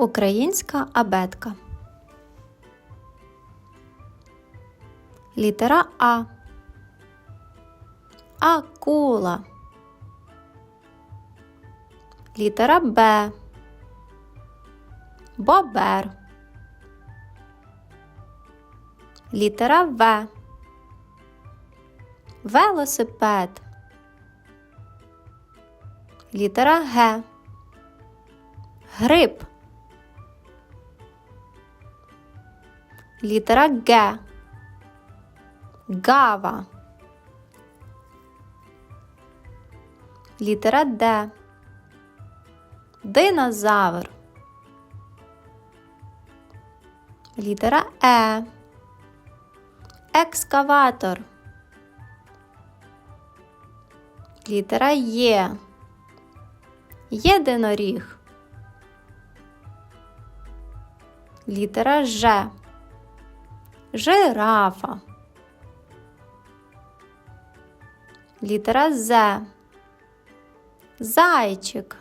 Українська абетка. Літера А. Акула. Літера Б. Бобер. Літера В. Велосипед. Літера Г. Гриб. Літера Г. Гава. Літера Д. Динозавр. Літера Е. Екскаватор. Літера Є. Єдиноріг. Літера Ж. Жирафа. Літера З. Зайчик.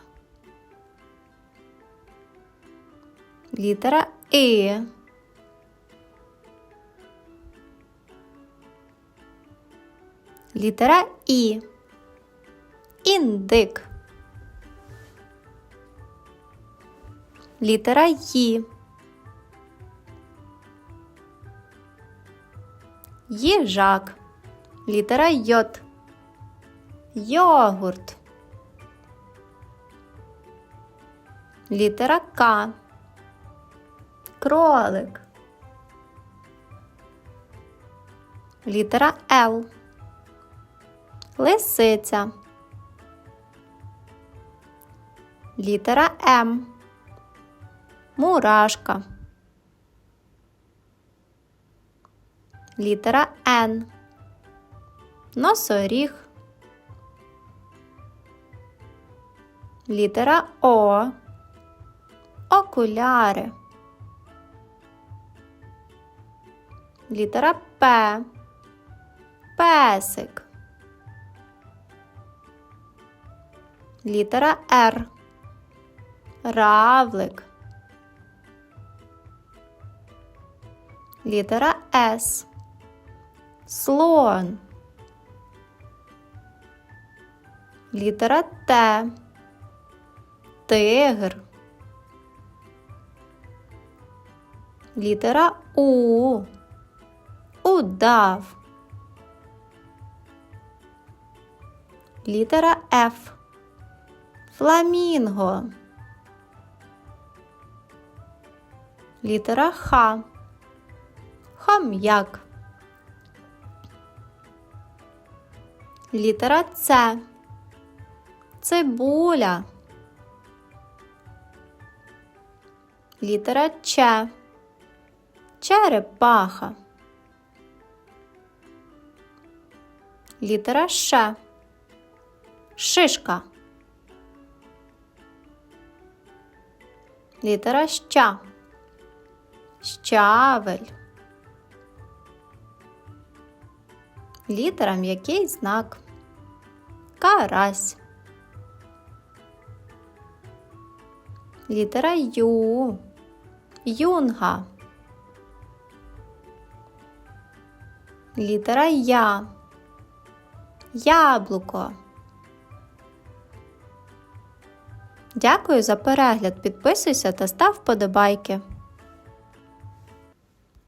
Літера І. Літера І. Індик. Літера Ї. Їжак. Літера Йот. Йогурт. Літера К. Кролик. Літера Л. Лисиця. Літера М. Мурашка. Літера Н. Носоріг. Літера О. Окуляри. Літера П. Песик. Літера Р. Равлик. Літера С. Слон. Літера Т. Тигр. Літера У. Удав. Літера Ф. Фламінго. Літера Х. Хом'як. Літера С. Цибуля. Літера Ч. Черепаха. Літера Ш. Шишка. Літера Щ. Щавель. Літера м'який знак. Карась. Літера Ю. Юнга. Літера Я. Яблуко. Дякую за перегляд. Підписуйся та став вподобайки.